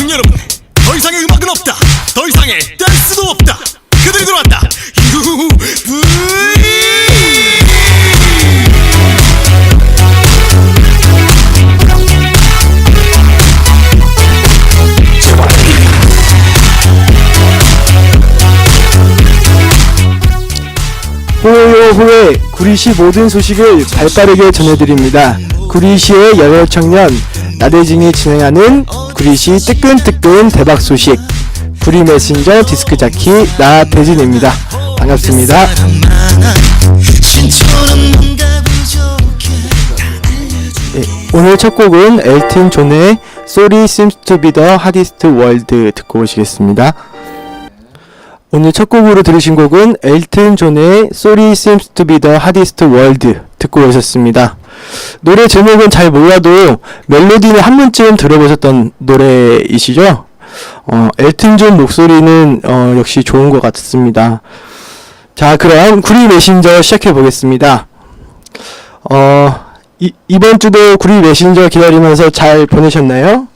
대중 여러분 더 이상의 음악은 없다. 더 이상의 댄스도 없다. 그들이 들어왔다. UV 호요 후에 구리시 모든 소식을 발빠르게 전해드립니다. 구리시의 여덟 청년 나대징이 진행하는 구리시 뜨끈뜨끈 대박 소식 구리 메신저 디스크 자키 나대진입니다. 반갑습니다. 네, 오늘 첫 곡은 엘튼 존의 Sorry Seems to be the Hardest World 듣고 오시겠습니다. 오늘 첫 곡으로 들으신 곡은 엘튼 존의 Sorry Seems to be the Hardest World 듣고 오셨습니다. 노래 제목은 잘 몰라도 멜로디는 한 번쯤 들어보셨던 노래이시죠? 어, 엘튼 존 목소리는 어, 역시 좋은 것 같습니다. 자, 그럼 구리 메신저 시작해 보겠습니다. 어, 이, 이번 주도 구리 메신저 기다리면서 잘 보내셨나요?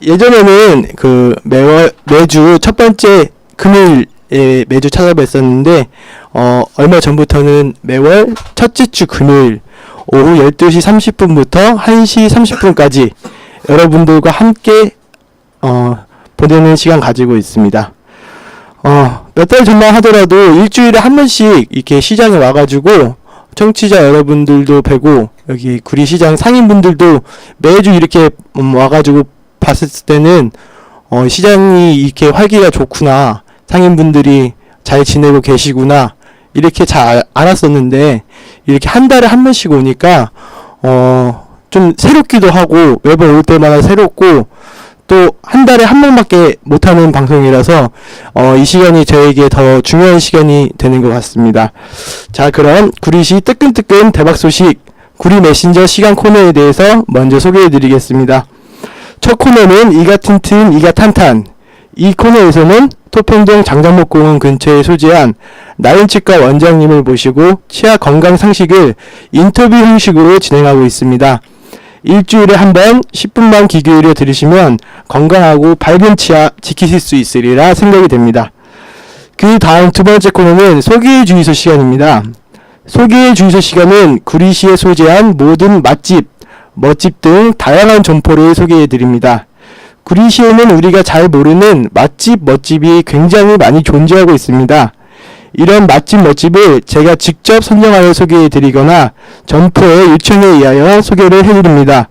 예전에는 그 매월 매주 첫 번째 금요일에 매주 찾아뵀었는데 어 얼마 전부터는 매월 첫째 주 금요일 오후 12시 30분부터 1시 30분까지 여러분들과 함께 어 보내는 시간 가지고 있습니다. 어, 몇 달 전만 하더라도 일주일에 한 번씩 이렇게 시장에 와가지고 청취자 여러분들도 뵈고 여기 구리시장 상인분들도 매주 이렇게 음, 와가지고 봤을 때는 어, 시장이 이렇게 활기가 좋구나 상인분들이 잘 지내고 계시구나 이렇게 잘 알- 알았었는데 이렇게 한 달에 한 번씩 오니까 어, 좀 새롭기도 하고 매번 올 때마다 새롭고 또 한 달에 한 번밖에 못하는 방송이라서 어, 이 시간이 저에게 더 중요한 시간이 되는 것 같습니다. 자 그럼 구리시 뜨끈뜨끈 대박 소식 구리 메신저 시간 코너에 대해서 먼저 소개해 드리겠습니다. 첫 코너는 이가 튼튼 이가 탄탄 이 코너에서는 토평동 장장목공원 근처에 소재한 나인치과 원장님을 모시고 치아 건강 상식을 인터뷰 형식으로 진행하고 있습니다. 일주일에 한 번 10분만 귀 기울여 들으시면 건강하고 밝은 치아 지키실 수 있으리라 생각이 됩니다. 그 다음 두 번째 코너는 소개의 주의소 시간입니다. 소개의 주의소 시간은 구리시에 소재한 모든 맛집, 멋집 등 다양한 점포를 소개해 드립니다. 구리시에는 우리가 잘 모르는 맛집, 멋집이 굉장히 많이 존재하고 있습니다. 이런 맛집, 멋집을 제가 직접 선정하여 소개해 드리거나 점포의 요청에 의하여 소개를 해 드립니다.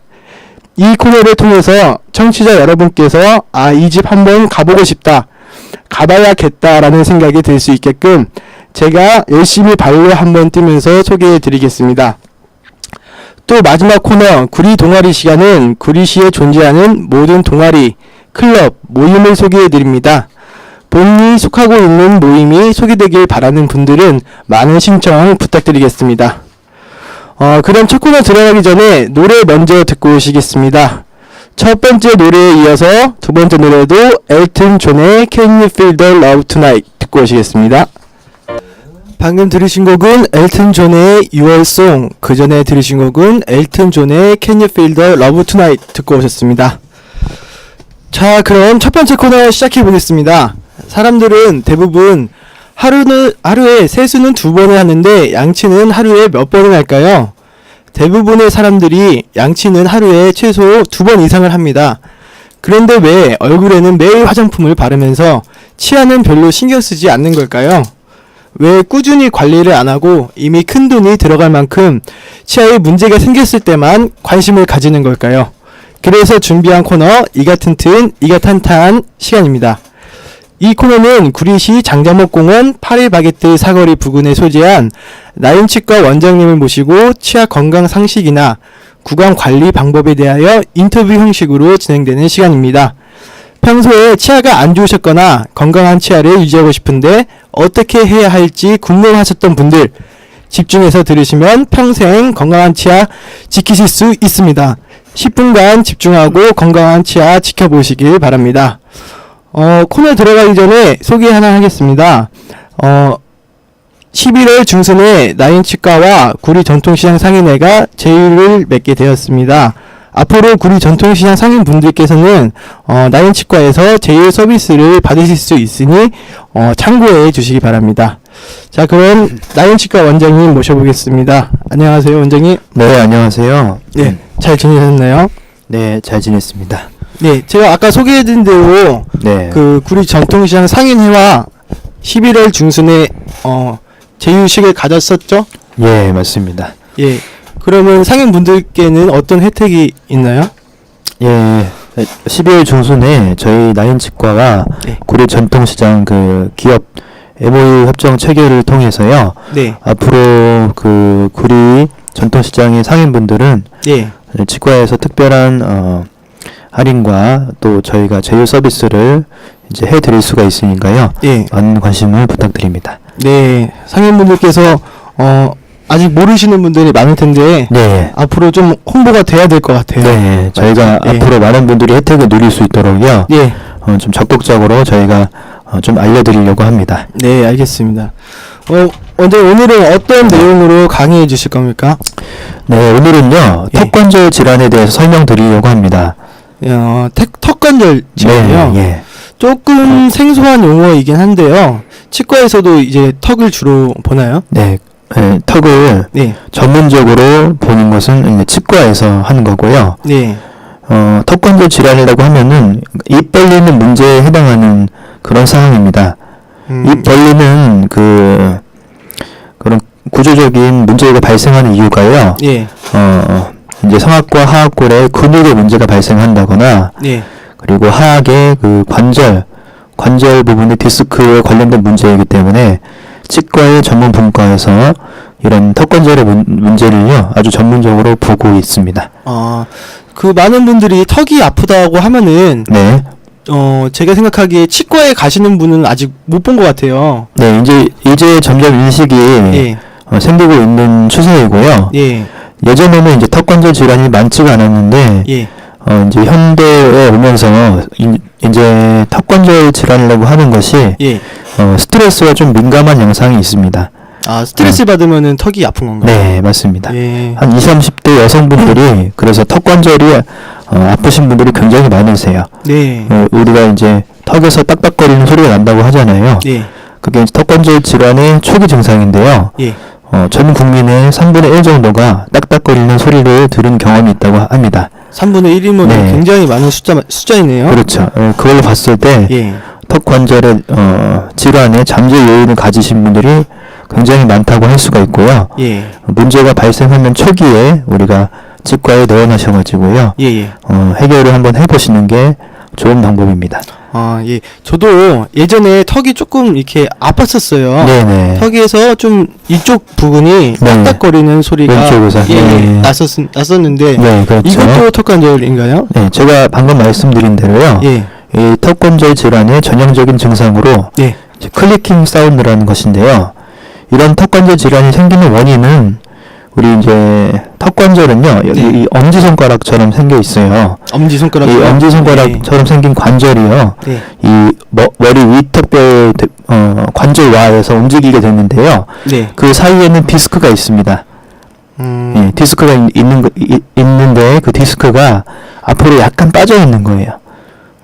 이 코너를 통해서 청취자 여러분께서 아, 이 집 한번 가보고 싶다. 가봐야겠다라는 생각이 들 수 있게끔 제가 열심히 발로 한번 뛰면서 소개해 드리겠습니다. 또 마지막 코너 구리 동아리 시간은 구리시에 존재하는 모든 동아리, 클럽, 모임을 소개해 드립니다. 본인이 속하고 있는 모임이 소개되길 바라는 분들은 많은 신청 부탁드리겠습니다. 어, 그럼 첫 코너 들어가기 전에 노래 먼저 듣고 오시겠습니다. 첫 번째 노래에 이어서 두 번째 노래도 엘튼 존의 Can You Feel the Love Tonight 듣고 오시겠습니다. 방금 들으신 곡은 엘튼 존의 6월송, 그 전에 들으신 곡은 엘튼 존의 Can You Feel the Love Tonight 듣고 오셨습니다. 자, 그럼 첫 번째 코너 시작해 보겠습니다. 사람들은 대부분 하루는 하루에 세수는 두 번을 하는데 양치는 하루에 몇 번을 할까요? 대부분의 사람들이 양치는 하루에 최소 두 번 이상을 합니다. 그런데 왜 얼굴에는 매일 화장품을 바르면서 치아는 별로 신경 쓰지 않는 걸까요? 왜 꾸준히 관리를 안 하고 이미 큰 돈이 들어갈 만큼 치아에 문제가 생겼을 때만 관심을 가지는 걸까요? 그래서 준비한 코너 이가 튼튼 이가 탄탄 시간입니다. 이 코너는 구리시 장자목공원 8일 바게트 사거리 부근에 소재한 나인치과 원장님을 모시고 치아 건강 상식이나 구강 관리 방법에 대하여 인터뷰 형식으로 진행되는 시간입니다. 평소에 치아가 안 좋으셨거나 건강한 치아를 유지하고 싶은데 어떻게 해야 할지 궁금하셨던 분들 집중해서 들으시면 평생 건강한 치아 지키실 수 있습니다. 10분간 집중하고 건강한 치아 지켜보시길 바랍니다. 어, 코너 들어가기 전에 소개 하나 하겠습니다. 어, 11월 중순에 나인치과와 구리 전통시장 상인회가 제휴를 맺게 되었습니다. 앞으로 구리 전통시장 상인분들께서는 어, 나인치과에서 제휴 서비스를 받으실 수 있으니 어, 참고해 주시기 바랍니다. 자, 그럼 나인치과 원장님 모셔보겠습니다. 안녕하세요, 원장님. 네, 안녕하세요. 네, 잘 지내셨나요? 네, 잘 지냈습니다. 네, 제가 아까 소개해드린 대로 네. 그 구리 전통시장 상인회와 11월 중순에 어, 제휴식을 가졌었죠? 예, 맞습니다. 예. 그러면 상인분들께는 어떤 혜택이 있나요? 예. 12월 중순에 저희 나인치과가 네. 구리 전통시장 그 기업 MOU 협정 체결을 통해서요. 네. 앞으로 그 구리 전통시장의 상인분들은 예. 치과에서 특별한 어 할인과 또 저희가 제휴 서비스를 이제 해 드릴 수가 있으니까요. 예. 많은 관심을 부탁드립니다. 네. 상인분들께서 어, 아직 모르시는 분들이 많을 텐데 네. 앞으로 좀 홍보가 돼야 될 것 같아요. 네, 저희가 예. 앞으로 많은 분들이 혜택을 누릴 수 있도록요. 예. 어, 좀 적극적으로 저희가 어, 좀 알려드리려고 합니다. 네, 알겠습니다. 어, 먼저 오늘은 어떤 내용으로 강의해 주실 겁니까? 네, 오늘은요 예. 턱관절 질환에 대해서 설명드리려고 합니다. 어, 턱, 턱관절 질환이요. 네, 예. 조금 생소한 용어이긴 한데요. 치과에서도 이제 턱을 주로 보나요? 네, 예, 턱을 네. 전문적으로 보는 것은 치과에서 하는 거고요. 네. 어, 턱관절 질환이라고 하면은 입 벌리는 문제에 해당하는 그런 상황입니다. 음, 입 벌리는 그 그런 구조적인 문제가 발생하는 이유가요. 예. 어, 어, 이제 성악과 하악골에 근육의 문제가 발생한다거나 네. 그리고 하악의 그 관절 관절 부분의 디스크에 관련된 문제이기 때문에 치과의 전문 분과에서 이런 턱관절의 문, 문제를요 아주 전문적으로 보고 있습니다. 어, 그 많은 분들이 턱이 아프다고 하면은 네, 어, 제가 생각하기에 치과에 가시는 분은 아직 못 본 것 같아요. 네 이제 이제 점점 인식이 예. 어, 생기고 있는 추세이고요. 예. 예전에는 이제 턱관절 질환이 많지가 않았는데 예. 어, 이제 현대에 오면서 이, 이제 턱관절 질환이라고 하는 것이 예. 어, 스트레스가 좀 민감한 영상이 있습니다. 아, 스트레스 받으면은 턱이 아픈 건가요? 네, 맞습니다. 예. 한 20, 30대 여성분들이 그래서 턱관절이 어, 아프신 분들이 굉장히 많으세요. 네. 어, 우리가 이제 턱에서 딱딱거리는 소리가 난다고 하잖아요. 예. 그게 턱관절 질환의 초기 증상인데요. 예. 어, 전 국민의 3분의 1 정도가 딱딱거리는 소리를 들은 경험이 있다고 합니다. 3분의 1이면 네. 굉장히 많은 숫자 숫자이네요. 그렇죠. 어, 그걸로 봤을 때 예. 턱 관절의 어, 질환에 잠재 요인을 가지신 분들이 굉장히 많다고 할 수가 있고요. 예. 문제가 발생하면 초기에 우리가 치과에 내원하셔가지고요. 예, 예. 어, 해결을 한번 해보시는 게 좋은 방법입니다. 아, 예. 저도 예전에 턱이 조금 이렇게 아팠었어요. 네네. 턱에서 좀 이쪽 부분이 네. 딱딱거리는 소리가 왼쪽에서. 예, 네. 났었 났었는데 네, 그렇죠. 이것도 턱관절인가요? 네, 제가 방금 말씀드린 대로요. 예. 이 턱관절 질환의 전형적인 증상으로 예. 클리킹 사운드라는 것인데요. 이런 턱관절 질환이 생기는 원인은 우리 이제 턱 관절은요 여기 네. 이 엄지 손가락처럼 생겨 있어요. 엄지 손가락. 이 엄지 손가락처럼 생긴 관절이요. 네. 이 머, 머리 위턱뼈의 대- 어, 관절와에서 움직이게 되는데요. 네. 그 사이에는 디스크가 있습니다. 음. 예, 디스크가 있, 있는 있는데 그 디스크가 앞으로 약간 빠져 있는 거예요.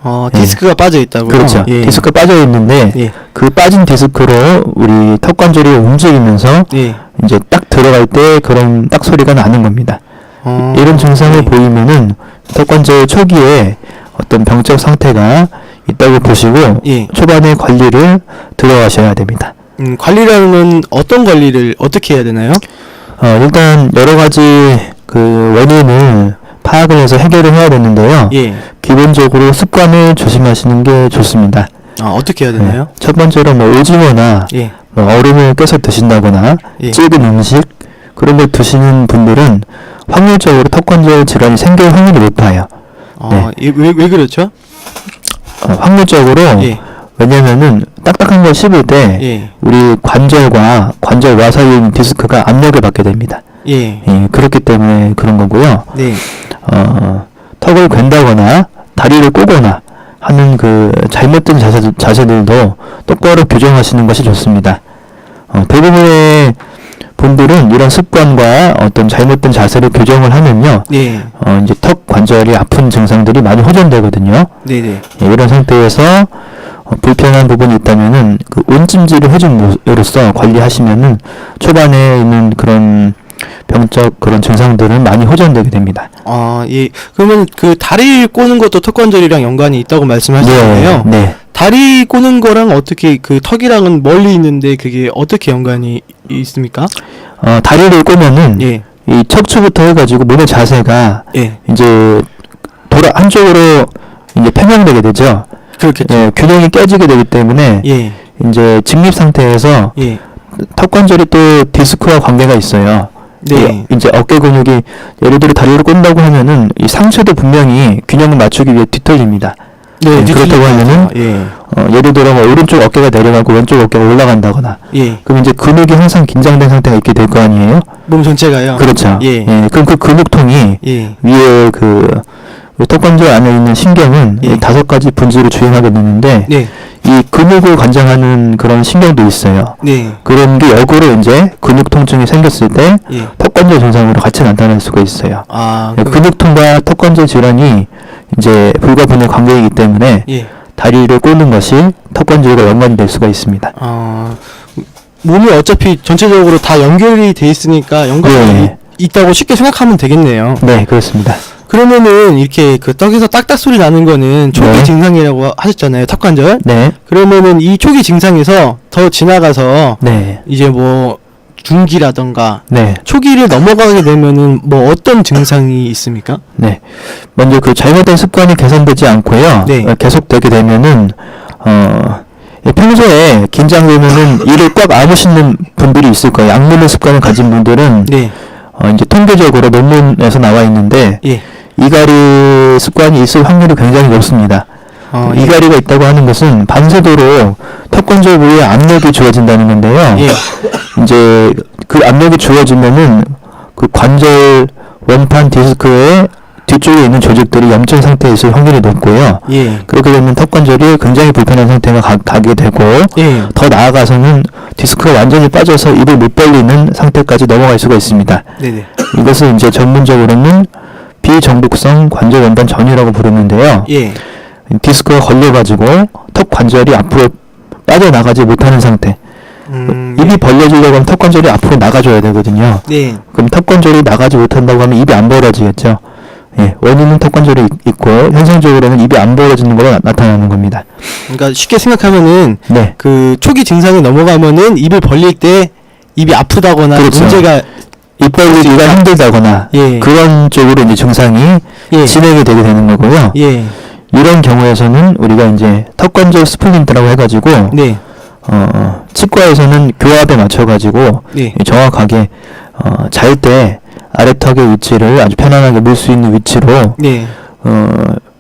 어, 예. 디스크가 빠져 있다고요? 그렇죠. 예. 디스크 빠져 있는데 예. 그 빠진 디스크로 우리 턱 관절이 움직이면서 예. 이제 딱 들어갈 때 그런 딱 소리가 나는 겁니다. 어. 이런 증상을 예. 보이면은 턱 관절 초기에 어떤 병적 상태가 있다고 보시고 예. 초반에 관리를 들어가셔야 됩니다. 음, 관리라는 어떤 관리를 어떻게 해야 되나요? 어, 일단 여러 가지 그 원인을 파악을 해서 해결을 해야 되는데요. 예. 기본적으로 습관을 조심하시는 게 좋습니다. 아, 어떻게 해야 되나요? 네. 첫 번째로 뭐 오징어나 예. 뭐 얼음을 깨서 드신다거나 예. 찌든 음식 그런 걸 드시는 분들은 확률적으로 턱관절 질환이 생길 확률이 높아요. 어, 예, 왜, 왜 그렇죠? 어, 확률적으로 예. 왜냐면은 딱딱한 걸 씹을 때 예. 우리 관절과 관절 와 사이에 있는 디스크가 압력을 받게 됩니다. 예. 예, 그렇기 때문에 그런 거고요. 네. 어, 턱을 괜다거나 다리를 꼬거나 하는 그 잘못된 자세, 자세들도 똑바로 교정하시는 것이 좋습니다. 어, 대부분의 분들은 이런 습관과 어떤 잘못된 자세를 교정을 하면요. 네. 어, 이제 턱 관절이 아픈 증상들이 많이 호전되거든요. 네, 네. 예, 이런 상태에서 어, 불편한 부분이 있다면은 그 온찜질을 해줌으로써 관리하시면은 초반에 있는 그런 병적 그런 증상들은 많이 호전되게 됩니다. 아, 예. 그러면 그 다리 꼬는 것도 턱 관절이랑 연관이 있다고 말씀하셨잖아요. 네. 다리 꼬는 거랑 어떻게 그 턱이랑은 멀리 있는데 그게 어떻게 연관이 있습니까? 어, 다리를 꼬면은 예. 이 척추부터 해가지고 몸의 자세가 예. 이제 돌아 한쪽으로 이제 편향되게 되죠. 그렇겠죠. 예, 균형이 깨지게 되기 때문에 예. 이제 직립 상태에서 예. 턱 관절이 또 디스크와 관계가 있어요. 네. 이- 이제 어깨 근육이 예를 들어 다리를 꼰다고 하면은 이 상체도 분명히 균형을 맞추기 위해 뒤틀립니다. 네, 예, 그렇다고 하면은 예. 어, 예를 들어 뭐 오른쪽 어깨가 내려가고 왼쪽 어깨가 올라간다거나 예. 그럼 이제 근육이 항상 긴장된 상태가 있게 될 거 아니에요? 몸 전체가요. 그렇죠. 예. 그럼 그 근육통이 예. 위에 그 턱관절 안에 있는 신경은 예. 이 다섯 가지 분지를 주행하게 되는데 네. 이 근육을 관장하는 그런 신경도 있어요. 네. 그런 게 역으로 이제 근육 통증이 생겼을 때 예. 턱관절 증상으로 같이 나타날 수가 있어요. 아, 예, 그- 근육통과 턱관절 질환이 이제 불가분의 관계이기 때문에 예. 다리를 꼬는 것이 턱관절과 연관이 될 수가 있습니다. 아, 몸이 어차피 전체적으로 다 연결이 돼 있으니까 연관이 네. 있- 있다고 쉽게 생각하면 되겠네요. 네, 그렇습니다. 그러면은 이렇게 그 떡에서 딱딱 소리 나는 거는 초기 네. 증상이라고 하셨잖아요. 턱 관절. 네, 그러면은 이 초기 증상에서 더 지나가서 네, 이제 뭐 중기라던가 네, 초기를 넘어가게 되면은 뭐 어떤 증상이 있습니까? 네. 먼저 그 잘못된 습관이 개선되지 않고요. 네. 어, 계속되게 되면은 어 예, 평소에 긴장되면은 이를 꽉 아무시는 분들이 있을 거예요. 악물는 습관을 가진 분들은 네. 어, 이제 통계적으로 논문에서 나와 있는데 예. 이갈이 습관이 있을 확률이 굉장히 높습니다. 어, 예. 이갈이가 있다고 하는 것은 반사도로 턱관절 부위에 압력이 주어진다는 건데요. 예. 이제 그 압력이 주어지면은 그 관절 원판 디스크의 뒤쪽에 있는 조직들이 염증 상태에 있을 확률이 높고요. 예. 그렇게 되면 턱 관절이 굉장히 불편한 상태가 가, 가 게 되고 예. 더 나아가서는 디스크가 완전히 빠져서 입을 못 벌리는 상태까지 넘어갈 수가 있습니다. 네네. 이것을 이제 전문적으로는 비정복성 관절 원반 전이라고 부르는데요. 예. 디스크가 걸려가지고 턱 관절이 앞으로 빠져나가지 못하는 상태. 음, 입이 벌려지려고 하면 턱 관절이 앞으로 나가줘야 되거든요. 네. 그럼 턱 관절이 나가지 못한다고 하면 입이 안 벌어지겠죠. 예, 원인은 턱 관절이 있- 있고 현상적으로는 입이 안 벌어지는 걸로 나, 나타나는 겁니다. 그러니까 쉽게 생각하면은 네, 그 초기 증상이 넘어가면은 입을 벌릴 때 입이 아프다거나 그렇죠. 문제가 입 벌리기가 힘들다거나 예. 그런 쪽으로 이제 증상이 예. 진행이 되게 되는 거고요. 예. 이런 경우에서는 우리가 이제 턱 관절 스플린트라고 해가지고 네. 어, 치과에서는 교합에 맞춰가지고 네. 정확하게 어, 잘 때 아래턱의 위치를 아주 편안하게 물 수 있는 위치로 네. 어,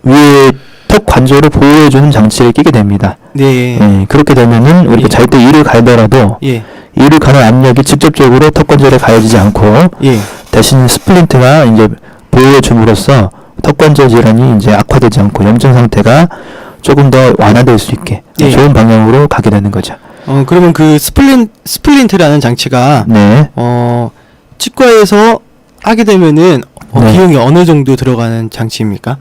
위에 턱 관절을 보호해주는 장치를 끼게 됩니다. 네. 예, 그렇게 되면은 우리가 예. 잘때 이를 갈더라도 예. 이를 가는 압력이 직접적으로 턱 관절에 가해지지 않고 예. 대신 스플린트가 이제 보호해줌으로써 턱 관절 질환이 이제 악화되지 않고 염증 상태가 조금 더 완화될 수 있게 예. 좋은 방향으로 가게 되는 거죠. 어 그러면 그 스플린 스플린트라는 장치가 네. 어 치과에서 하게 되면은 어, 네. 비용이 어느 정도 들어가는 장치입니까?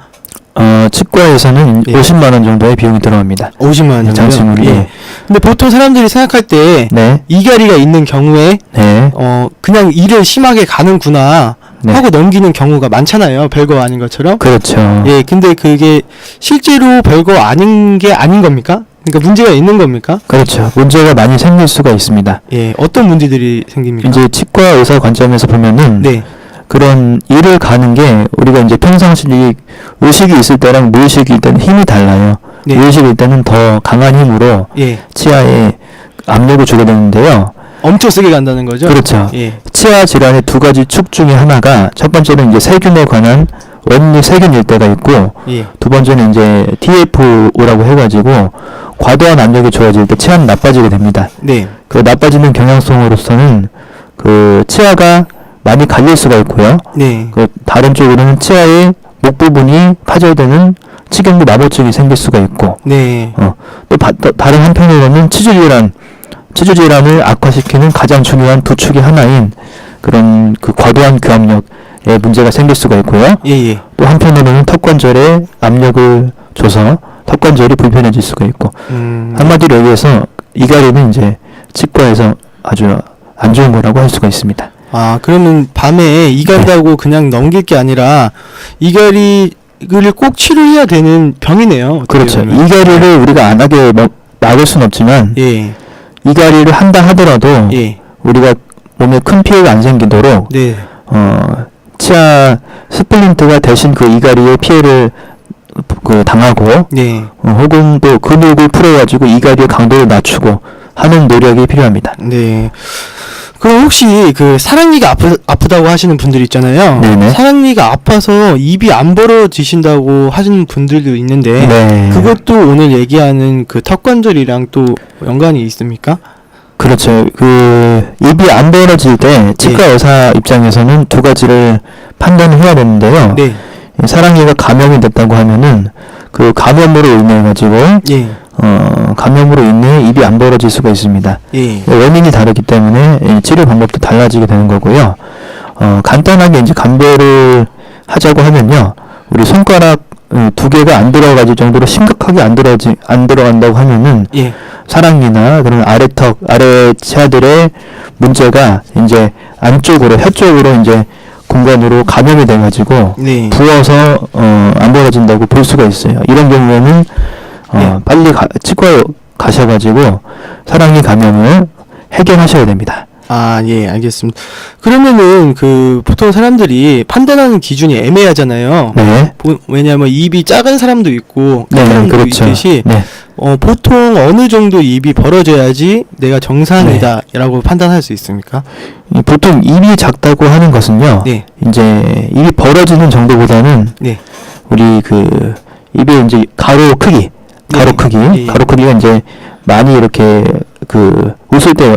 어, 치과에서는 예. 50만 원 정도의 비용이 들어갑니다. 50만 원? 장치물이. 예. 근데 보통 사람들이 생각할 때 네. 이갈이가 있는 경우에 네. 어 그냥 일을 심하게 가는구나 네. 하고 넘기는 경우가 많잖아요. 별거 아닌 것처럼. 그렇죠. 예, 근데 그게 실제로 별거 아닌 게 아닌 겁니까? 그러니까 문제가 있는 겁니까? 그렇죠. 문제가 많이 생길 수가 있습니다. 예, 어떤 문제들이 생깁니까? 이제 치과 의사 관점에서 보면은 네, 그런 일을 가는 게 우리가 이제 평상시 의식이 있을 때랑 무의식일 때는 힘이 달라요. 네. 무의식일 때는 더 강한 힘으로 예, 치아에 압력을 주게 되는데요. 엄청 세게 간다는 거죠? 그렇죠. 예, 치아 질환의 두 가지 축 중에 하나가 첫 번째는 이제 세균에 관한 원리 세균 일대가 있고 예, 두 번째는 이제 TFO라고 해가지고 과도한 압력이 주어질 때 치아는 나빠지게 됩니다. 네, 그 나빠지는 경향성으로서는 그 치아가 많이 갈릴 수가 있고요. 네, 그 다른 쪽으로는 치아의 목 부분이 파절되는 치경부 마모증이 생길 수가 있고 네, 어, 또 바- 또 다른 한편으로는 치질이란 치주 질환을 악화시키는 가장 중요한 부축의 하나인 그런 그 과도한 교합력에 문제가 생길 수가 있고요. 예, 예. 또 한편으로는 턱관절에 압력을 줘서 턱관절이 불편해질 수가 있고 음, 한마디로 얘기해서 이가리는 이제 치과에서 아주 안 좋은 거라고 할 수가 있습니다. 아, 그러면 밤에 이갈이라고 그냥 넘길 게 아니라 이갈이를 꼭 치료해야 되는 병이네요. 그렇죠. 보면. 이가리를 우리가 안 하게 막- 막을 수는 없지만 예, 이가리를 한다 하더라도 예, 우리가 몸에 큰 피해가 안 생기도록 네, 어 치아 스플린트가 대신 그 이가리에 피해를 그 당하고 네. 어, 혹은 또 근육을 풀어가지고 이가리의 강도를 낮추고 하는 노력이 필요합니다. 네. 그럼 혹시 그 사랑니가 아프, 아프다고 하시는 분들 있잖아요. 네네. 사랑니가 아파서 입이 안 벌어지신다고 하시는 분들도 있는데 네. 그것도 오늘 얘기하는 그 턱관절이랑 또 연관이 있습니까? 그렇죠. 그 입이 안 벌어질 때 치과 네. 의사 입장에서는 두 가지를 판단을 해야 되는데요. 네. 이 사랑니가 감염이 됐다고 하면은 그 감염으로 인해 가지고 예. 어 감염으로 인해 입이 안 벌어질 수가 있습니다. 예. 원인이 다르기 때문에 이 치료 방법도 달라지게 되는 거고요. 어 간단하게 이제 감별을 하자고 하면요. 우리 손가락 어, 두 개가 안 들어가질 정도로 심각하게 안 들어지 안 들어간다고 하면은 예. 사랑니나 그런 아래 턱 아래 치아들의 문제가 이제 안쪽으로 혀 쪽으로 이제 공간으로 감염이 돼가지고 네. 부어서 어, 안 벌어진다고 볼 수가 있어요. 이런 경우에는 어, 네. 빨리 가, 치과에 가셔가지고 사랑니 감염을 해결하셔야 됩니다. 아, 예, 알겠습니다. 그러면은 그 보통 사람들이 판단하는 기준이 애매하잖아요. 네, 보- 왜냐하면 입이 작은 사람도 있고 큰 네, 사람도 그렇죠. 있듯이 네, 어, 보통 어느 정도 입이 벌어져야지 내가 정상이다라고 판단할 수 있습니까? 이 보통 입이 작다고 하는 것은요. 네, 이제 입이 벌어지는 정도보다는 네, 우리 그 입의 이제 가로 크기, 가로 네. 크기, 예. 가로 크기가 이제 많이 이렇게 그 웃을 때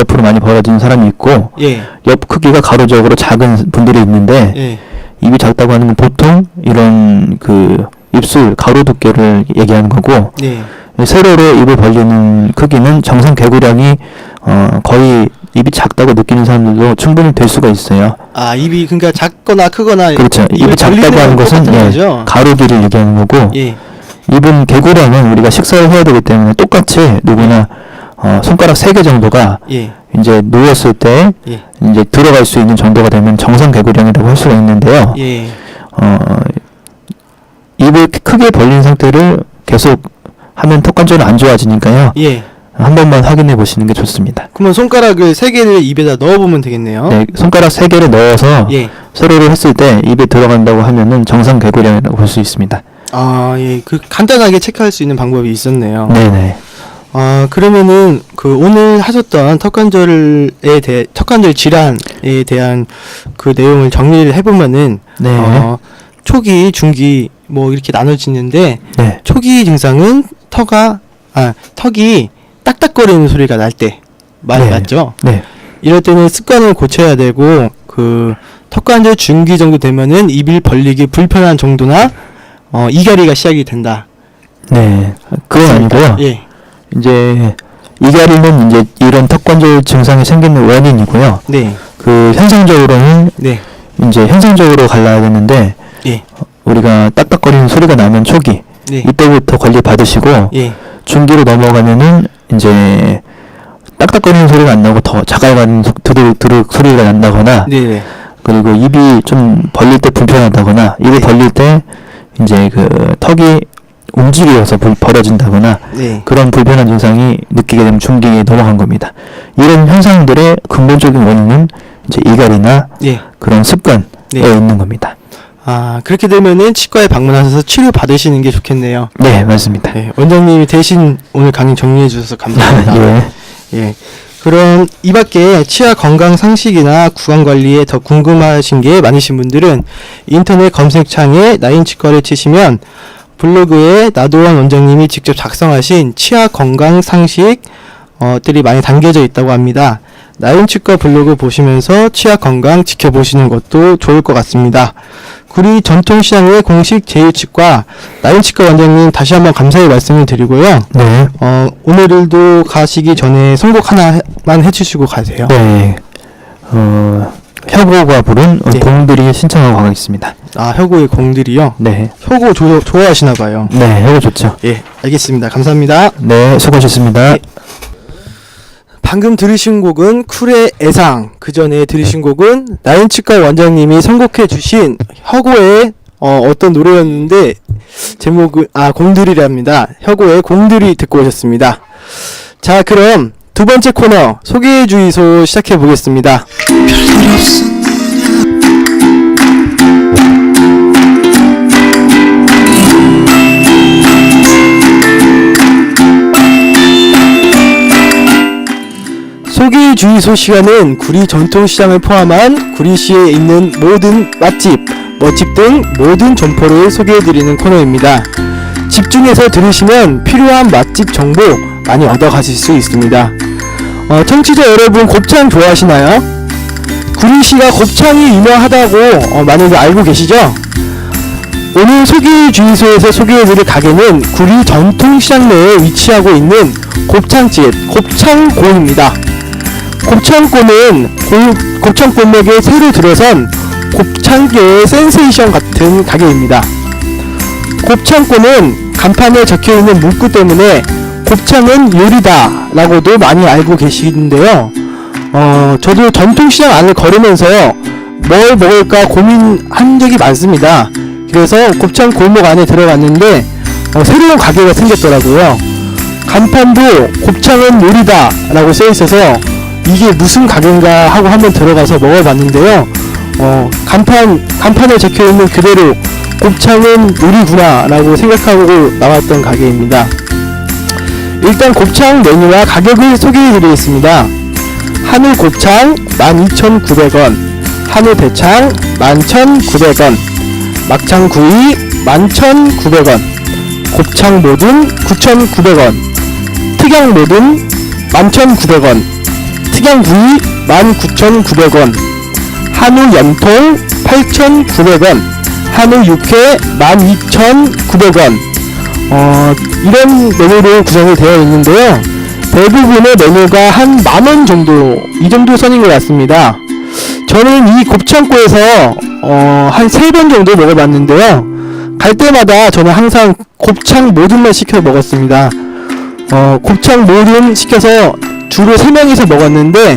옆으로 많이 벌어지는 사람이 있고 예, 옆 크기가 가로적으로 작은 분들이 있는데 예, 입이 작다고 하는 건 보통 이런 그 입술 가로 두께를 얘기하는 거고 네, 세로로 입을 벌리는 크기는 정상 개구량이 어 거의 입이 작다고 느끼는 사람들도 충분히 될 수가 있어요. 아 입이 그러니까 작거나 크거나 그렇죠. 입이 작다고 하는 건 것은 예, 거죠? 가로기를 얘기하는 거고 예, 입은 개구량은 우리가 식사를 해야 되기 때문에 똑같이 누구나 어, 손가락 세 개 정도가 예, 이제 누웠을 때 예, 이제 들어갈 수 있는 정도가 되면 정상 개구량이라고 할 수가 있는데요. 예, 어, 입을 크게 벌린 상태를 계속 하면 턱 관절은 안 좋아지니까요. 예. 한 번만 확인해 보시는 게 좋습니다. 그러면 손가락을 세 개를 입에다 넣어보면 되겠네요. 네, 손가락 세 개를 넣어서 예. 세로로 했을 때 입에 들어간다고 하면은 정상 개구량이라고 볼 수 있습니다. 아, 예. 그 간단하게 체크할 수 있는 방법이 있었네요. 네네. 아, 그러면은 그 오늘 하셨던 턱관절에 대해 턱관절 질환에 대한 그 내용을 정리를 해 보면은 네. 어, 초기, 중기 뭐 이렇게 나눠지는데 네. 초기 증상은 턱가 아, 턱이 딱딱거리는 소리가 날 때 많이 네. 났죠. 네. 이럴 때는 습관을 고쳐야 되고 그 턱관절 중기 정도 되면은 입을 벌리기 불편한 정도나 어 이갈이가 시작이 된다. 네. 그건 아니고요. 예. 이제 이가리는 이제 이런 턱관절 증상이 생기는 원인이고요. 네. 그 현상적으로는 네. 이제 현상적으로 갈라야 되는데 예. 우리가 딱딱거리는 소리가 나면 초기 네. 이때부터 관리 받으시고 예. 중기로 넘어가면은 이제 딱딱거리는 소리가 안 나고 더 소- 드르륵 드르륵 소리가 난다거나 네. 네. 그리고 입이 좀 벌릴 때 불편하다거나 입을 네. 벌릴 때 이제 그 턱이 움직여서 불- 벌어진다거나 네. 그런 불편한 증상이 느끼게 되면 중기에 넘어간 겁니다. 이런 현상들의 근본적인 원인은 이제 이갈이나 예. 그런 습관에 네. 있는 겁니다. 아, 그렇게 되면은 치과에 방문하셔서 치료 받으시는 게 좋겠네요. 네, 맞습니다. 네. 원장님이 대신 오늘 강의 정리해 주셔서 감사합니다. 예. 예. 그럼 이 밖에 치아 건강 상식이나 구강 관리에 더 궁금하신 게 많으신 분들은 인터넷 검색창에 나인 치과를 치시면 블로그에 나도원 원장님이 직접 작성하신 치아 건강 상식 어들이 많이 담겨져 있다고 합니다. 나인 치과 블로그 보시면서 치아 건강 지켜보시는 것도 좋을 것 같습니다. 구리 전통시장의 공식 제휴측과 나윤치과 원장님 다시 한번 감사의 말씀을 드리고요. 네. 어, 오늘도 가시기 전에 선곡 하나만 해주시고 가세요. 네. 어, 혁오가 부른 어, 네. 공들이 신청하고 가겠습니다. 아, 혁오의 공들이요. 네. 혁오 조, 좋아하시나 봐요. 네, 혁오 좋죠. 예, 알겠습니다. 감사합니다. 네, 수고하셨습니다. 방금 들으신 곡은 쿨의 애상. 그 전에 들으신 곡은 나윤치과 원장님이 선곡해 주신 혁오의 어, 어떤 노래였는데 제목은 아 공들이랍니다. 혁오의 공들이 듣고 오셨습니다. 자, 그럼 두 번째 코너 소개해 주이소 시작해 보겠습니다. 소개 주의소 시간은 구리 전통시장을 포함한 구리시에 있는 모든 맛집, 멋집 등 모든 점포를 소개해드리는 코너입니다. 집중해서 들으시면 필요한 맛집 정보 많이 얻어가실 수 있습니다. 어, 청취자 여러분 곱창 좋아하시나요? 구리시가 곱창이 유명하다고 어, 많이들 알고 계시죠? 오늘 소개 주유소에서 소개해드릴 가게는 구리 전통시장 내에 위치하고 있는 곱창집 곱창고입니다. 곱창고는 고- 곱창골목에 새로 들어선 곱창계의 센세이션 같은 가게입니다. 곱창고는 간판에 적혀있는 문구 때문에 곱창은 요리다 라고도 많이 알고 계시는데요. 어, 저도 전통시장 안을 걸으면서 뭘 먹을까 고민한 적이 많습니다. 그래서 곱창 골목 안에 들어갔는데 어, 새로운 가게가 생겼더라고요. 간판도 곱창은 요리다 라고 써 있어서 이게 무슨 가게인가 하고 한번 들어가서 먹어봤는데요. 어, 간판, 간판에 적혀 있는 그대로 곱창은 요리구나 라고 생각하고 나왔던 가게입니다. 일단 곱창 메뉴와 가격을 소개해 드리겠습니다. 한우 곱창 12,900원, 한우 대창 11,900원, 막창 구이 11,900원, 곱창 모듬 9,900원, 특양 모듬 11,900원, 특양 구이 19,900원, 한우 염통 8,900원, 한우 육회 12,900원, 어, 이런 메뉴로 구성이 되어 있는데요. 대부분의 메뉴가 한 만 원 정도, 이 정도 선인 것 같습니다. 저는 이 곱창고에서, 어, 한 세 번 정도 먹어봤는데요. 갈 때마다 저는 항상 곱창 모듬만 시켜 먹었습니다. 어, 곱창 모듬 시켜서 주로 세 명이서 먹었는데,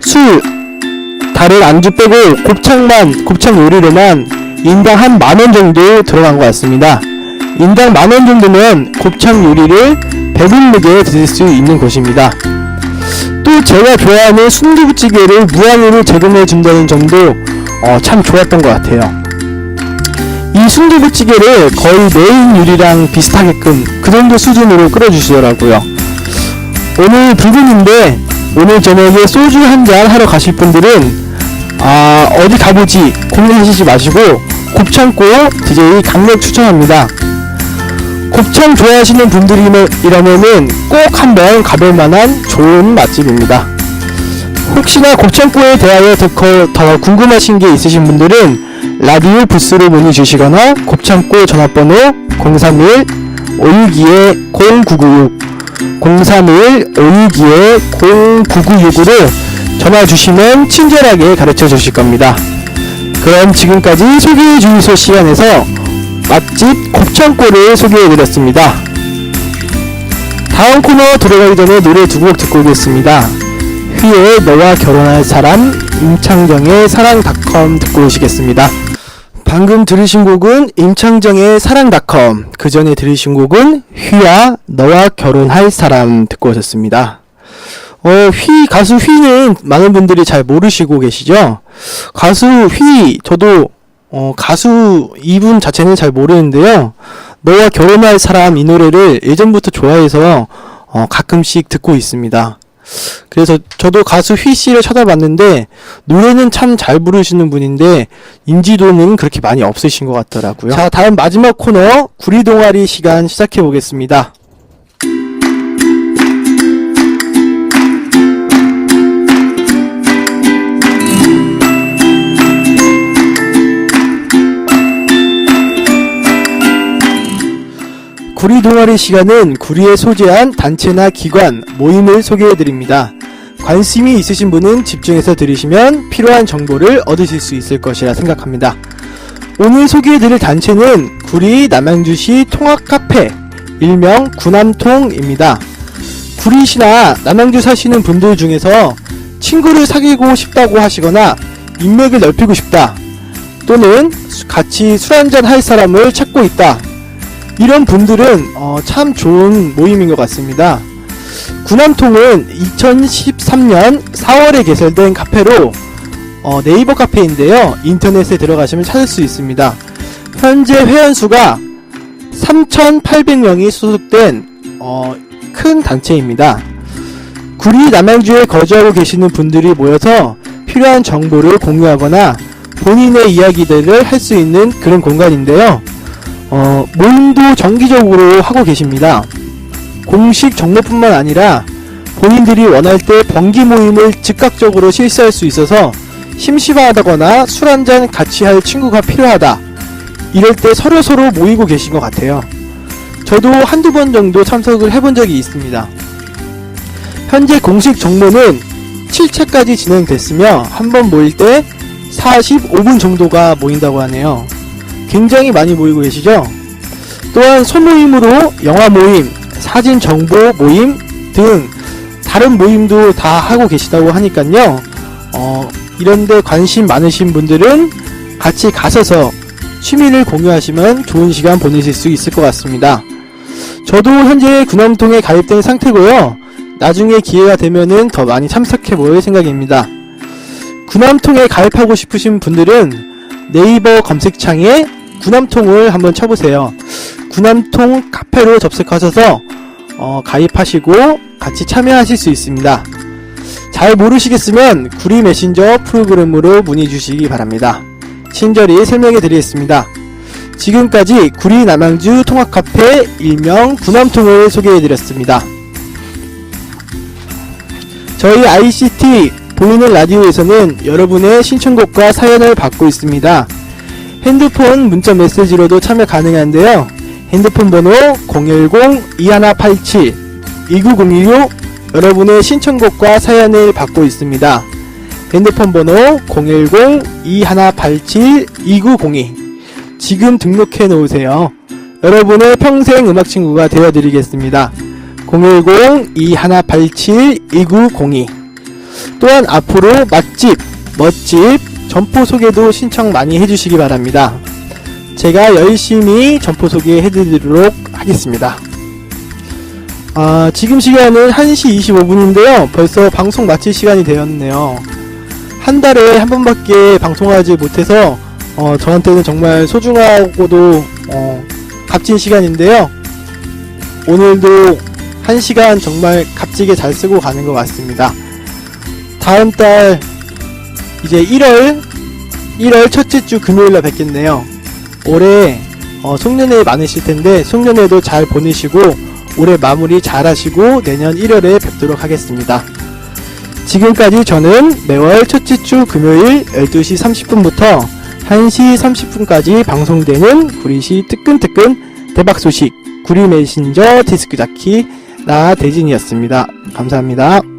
술, 다른 안주 빼고 곱창만, 곱창 요리로만 인당 한 만 원 정도 들어간 것 같습니다. 인당 만 원 정도면 곱창 요리를 배불르게 드실 수 있는 곳입니다. 또 제가 좋아하는 순두부찌개를 무한으로 제공해 준다는 점도 어, 참 좋았던 것 같아요. 이 순두부찌개를 거의 메인 요리랑 비슷하게끔 그 정도 수준으로 끓여주시더라고요. 오늘 불금인데 오늘 저녁에 소주 한 잔 하러 가실 분들은 아 어디 가보지 고민하시지 마시고 곱창고 DJ 강력 추천합니다. 곱창 좋아하시는 분들이라면은 꼭 한번 가볼 만한 좋은 맛집입니다. 혹시나 곱창고에 대하여 더, 거- 더 궁금하신 게 있으신 분들은 라디오 부스로 문의 주시거나 곱창고 전화번호 031 562에 0996 031 562에 0996으로 전화 주시면 친절하게 가르쳐 주실 겁니다. 그럼 지금까지 소개해 주유소 시간에서 맛집 곱창골을 소개해 드렸습니다. 다음 코너 들어가기 전에 노래 두 곡 듣고 오겠습니다. 휘의 너와 결혼할 사람, 임창정의 사랑닷컴 듣고 오시겠습니다. 방금 들으신 곡은 임창정의 사랑닷컴, 그 전에 들으신 곡은 휘야 너와 결혼할 사람 듣고 오셨습니다. 어, 휘, 가수 휘는 많은 분들이 잘 모르시고 계시죠? 가수 휘, 저도, 어, 가수 이분 자체는 잘 모르는데요. 너와 결혼할 사람 이 노래를 예전부터 좋아해서, 어, 가끔씩 듣고 있습니다. 그래서 저도 가수 휘 씨를 찾아봤는데, 노래는 참 잘 부르시는 분인데, 인지도는 그렇게 많이 없으신 것 같더라고요. 자, 다음 마지막 코너, 구리 동아리 시간 시작해 보겠습니다. 구리 동아리 시간은 구리에 소재한 단체나 기관, 모임을 소개해드립니다. 관심이 있으신 분은 집중해서 들으시면 필요한 정보를 얻으실 수 있을 것이라 생각합니다. 오늘 소개해드릴 단체는 구리 남양주시 통합카페, 일명 구남통입니다. 구리시나 남양주 사시는 분들 중에서 친구를 사귀고 싶다고 하시거나 인맥을 넓히고 싶다 또는 수- 같이 술 한잔 할 사람을 찾고 있다 이런 분들은 어, 참 좋은 모임인 것 같습니다. 구남통은 2013년 4월에 개설된 카페로 어, 네이버 카페인데요. 인터넷에 들어가시면 찾을 수 있습니다. 현재 회원수가 3,800명이 소속된 어, 큰 단체입니다. 구리 남양주에 거주하고 계시는 분들이 모여서 필요한 정보를 공유하거나 본인의 이야기들을 할 수 있는 그런 공간인데요. 어, 모임도 정기적으로 하고 계십니다. 공식 정모뿐만 아니라 본인들이 원할 때 번기 모임을 즉각적으로 실시할 수 있어서 심심하다거나 술 한잔 같이 할 친구가 필요하다. 이럴 때 서로서로 모이고 계신 것 같아요. 저도 한두 번 정도 참석을 해본 적이 있습니다. 현재 공식 정모는 7차까지 진행됐으며 한 번 모일 때 45분 정도가 모인다고 하네요. 굉장히 많이 모이고 계시죠? 또한 소모임으로 영화 모임, 사진 정보 모임 등 다른 모임도 다 하고 계시다고 하니까요. 어, 이런데 관심 많으신 분들은 같이 가셔서 취미를 공유하시면 좋은 시간 보내실 수 있을 것 같습니다. 저도 현재 군함통에 가입된 상태고요. 나중에 기회가 되면은 더 많이 참석해 볼 생각입니다. 군함통에 가입하고 싶으신 분들은 네이버 검색창에 군함통을 한번 쳐보세요. 군함통 카페로 접속하셔서 어, 가입하시고 같이 참여하실 수 있습니다. 잘 모르시겠으면 구리 메신저 프로그램으로 문의 주시기 바랍니다. 친절히 설명해 드리겠습니다. 지금까지 구리 남양주 통합카페 일명 군함통을 소개해 드렸습니다. 저희 ICT 보이는 라디오에서는 여러분의 신청곡과 사연을 받고 있습니다. 핸드폰 문자 메시지로도 참여 가능한데요. 핸드폰 번호 010-2187-29016 여러분의 신청곡과 사연을 받고 있습니다. 핸드폰 번호 010-2187-2902 지금 등록해 놓으세요. 여러분의 평생 음악 친구가 되어 드리겠습니다. 010-2187-2902 또한 앞으로 맛집, 멋집, 점포 소개도 신청 많이 해주시기 바랍니다. 제가 열심히 점포 소개해 드리도록 하겠습니다. 아, 지금 시간은 1시 25분인데요. 벌써 방송 마칠 시간이 되었네요. 한 달에 한 번밖에 방송하지 못해서 어, 저한테는 정말 소중하고도 어, 값진 시간인데요. 오늘도 한 시간 정말 값지게 잘 쓰고 가는 것 같습니다. 다음 달 이제 1월 1월 첫째 주 금요일날 뵙겠네요. 올해 어, 송년회 많으실 텐데 송년회도 잘 보내시고 올해 마무리 잘 하시고 내년 1월에 뵙도록 하겠습니다. 지금까지 저는 매월 첫째 주 금요일 12시 30분부터 1시 30분까지 방송되는 구리시 뜨끈뜨끈 대박 소식 구리 메신저 디스크 자키 나 대진이었습니다. 감사합니다.